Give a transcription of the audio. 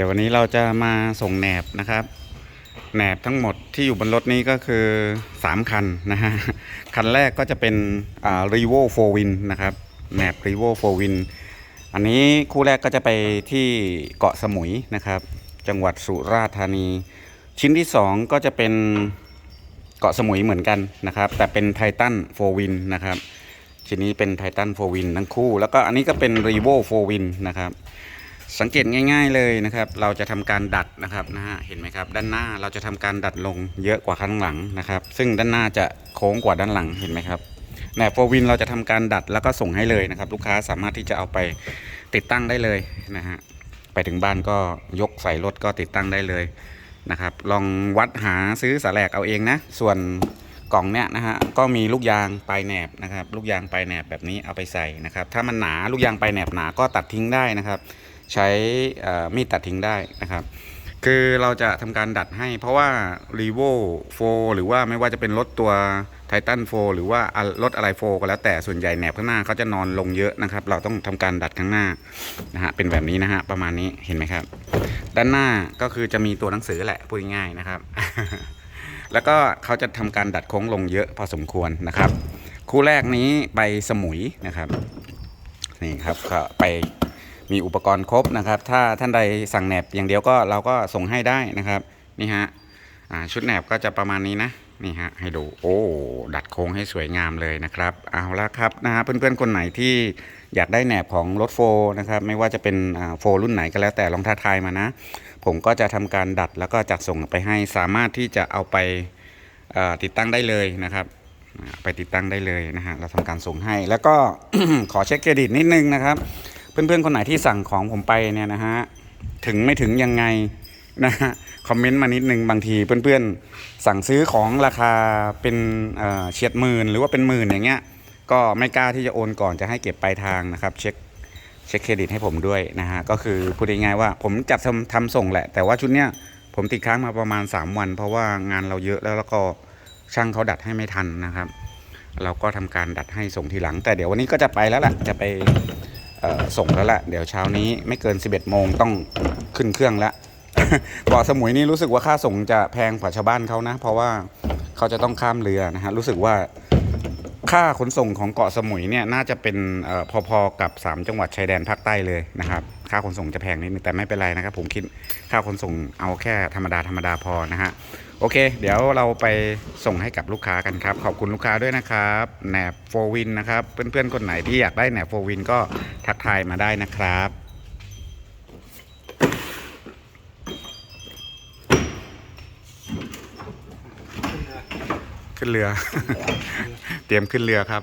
ดี๋ยววันนี้เราจะมาส่งแหนบนะครับแหนบทั้งหมดที่อยู่บนรถนี้ก็คือ 3 คันนะฮะ คันแรกก็จะเป็นอ่า r e v o 4 Win นะครับแหนบ r e v o 4 Win อันนี้คู่แรกก็จะไปที่เกาะสมุยนะครับ จังหวัดสุราษฎร์ธานี ชิ้นที่ 2 ก็จะเป็นเกาะสมุยเหมือนกันนะครับ แต่เป็นไททัน4 Win นนะครับชิ้นนี้เป็นไททัน4 Win ทั้งคู่ แล้วก็อันนี้ก็เป็น r e v o 4 Win นะครับ สังเกตง่าย ๆเลยนะครับ เราจะทำการดัดนะครับนะฮะเห็นไหมครับ ด้านหน้าเราจะทำการดัดลงเยอะกว่าข้างหลังนะครับ ซึ่งด้านหน้าจะโค้งกว่าด้านหลังเห็นไหมครับแหนบโฟวินเราจะทำการดัดแล้วก็ส่งให้เลยนะครับ ลูกค้าสามารถที่จะเอาไปติดตั้งได้เลยนะฮะไปถึงบ้านก็ยกใส่รถก็ติดตั้งได้เลยนะครับ ลองวัดหาซื้อสาแหลกเอาเองนะส่วนกล่องเนี้ยนะฮะก็มีลูกยางปลายแหนบนะครับ ลูกยางปลายแหนบแบบนี้เอาไปใส่นะครับ ถ้ามันหนาลูกยางปลายแหนบหนาก็ตัดทิ้งได้นะครับ ใช้มีดตัดทิ้งได้นะครับ คือเราจะทำการดัดให้ เพราะว่า r e v o 4 หรือว่าไม่ว่าจะเป็นรถตัว Titan 4 หรือว่ารถอะไร4ก็แล้วแต่ส่วนใหญ่แหนบข้างหน้าเขาจะนอนลงเยอะนะครับ เราต้องทำการดัดข้างหน้านะฮะเป็นแบบนี้นะฮะประมาณนี้เห็นไหมครับ ด้านหน้าก็คือจะมีตัวหนังสือแหละพูดง่ายๆนะครับ แล้วก็เขาจะทำการดัดโค้งลงเยอะพอสมควรนะครับ คู่แรกนี้ไปสมุยนะครับนี่ครับก็ไป มีอุปกรณ์ครบนะครับ ถ้าท่านใดสั่งแหนบอย่างเดียวก็เราก็ส่งให้ได้นะครับนี่ฮะชุดแหนบก็จะประมาณนี้นะนี่ฮะให้ดูโอ้ดัดโค้งให้สวยงามเลยนะครับ เอาละครับนะฮะเพื่อนๆคนไหนที่อยากได้แหนบของรถโฟนะครับไม่ว่าจะเป็นโฟรุ่นไหนก็แล้วแต่ลองท้าทายมานะ ผมก็จะทำการดัดแล้วก็จัดส่งไปให้สามารถที่จะเอาไปติดตั้งได้เลยนะครับ ไปติดตั้งได้เลยนะฮะเราทำการส่งให้ แล้วก็ขอเช็คเครดิตนิดนึงนะครับ เพื่อนๆคนไหนที่สั่งของผมไปเนี่ยนะฮะถึงไม่ถึงยังไงนะฮะคอมเมนต์มานิดนึงบางทีเพื่อนๆ สั่งซื้อของราคาเป็นเเฉียดหมื่นหรือว่าเป็นหมื่นอย่างเงี้ยก็ไม่กล้าที่จะโอนก่อนจะให้เก็บปลายทางนะครับ เช็คเช็คเครดิตให้ผมด้วยนะฮะก็คือพูดง่ายๆว่าผมจัดทำทำส่งแหละ แต่ว่าชุดเนี้ยผมติดค้างมาประมาณ 3 วัน เพราะว่างานเราเยอะแล้วแล้วก็ช่างเขาดัดให้ไม่ทันนะครับ เราก็ทำการดัดให้ส่งทีหลัง แต่เดี๋ยววันนี้ก็จะไปแล้วล่ะจะไป ส่งแล้วแหละเดี๋ยวเช้านี้ไม่เกิน 11 โมงต้องขึ้นเครื่องแล้วเกาะสมุยนี่รู้สึกว่าค่าส่งจะแพงกว่าชาวบ้านเขานะ เพราะว่าเขาจะต้องข้ามเรือนะฮะรู้สึกว่าค่าขนส่งของเกาะสมุยเนี่ยน่าจะเป็นออพอๆกับ 3 จังหวัดชายแดนภาคใต้เลยนะครับ ค่าขนส่งจะแพงนิดนึงแต่ไม่เป็นไรนะครับ ผมคิดค่าขนส่งเอาแค่ธรรมดาธรรมดาพอนะฮะ โอเค เดี๋ยวเราไปส่งให้กับลูกค้ากันครับ ขอบคุณลูกค้าด้วยนะครับแหนบโฟวินนะครับ เพื่อนๆคนไหนที่อยากได้แหนบโฟวินก็ทักทายมาได้นะครับขึ้นเรือ เตรียมขึ้นเรือครับ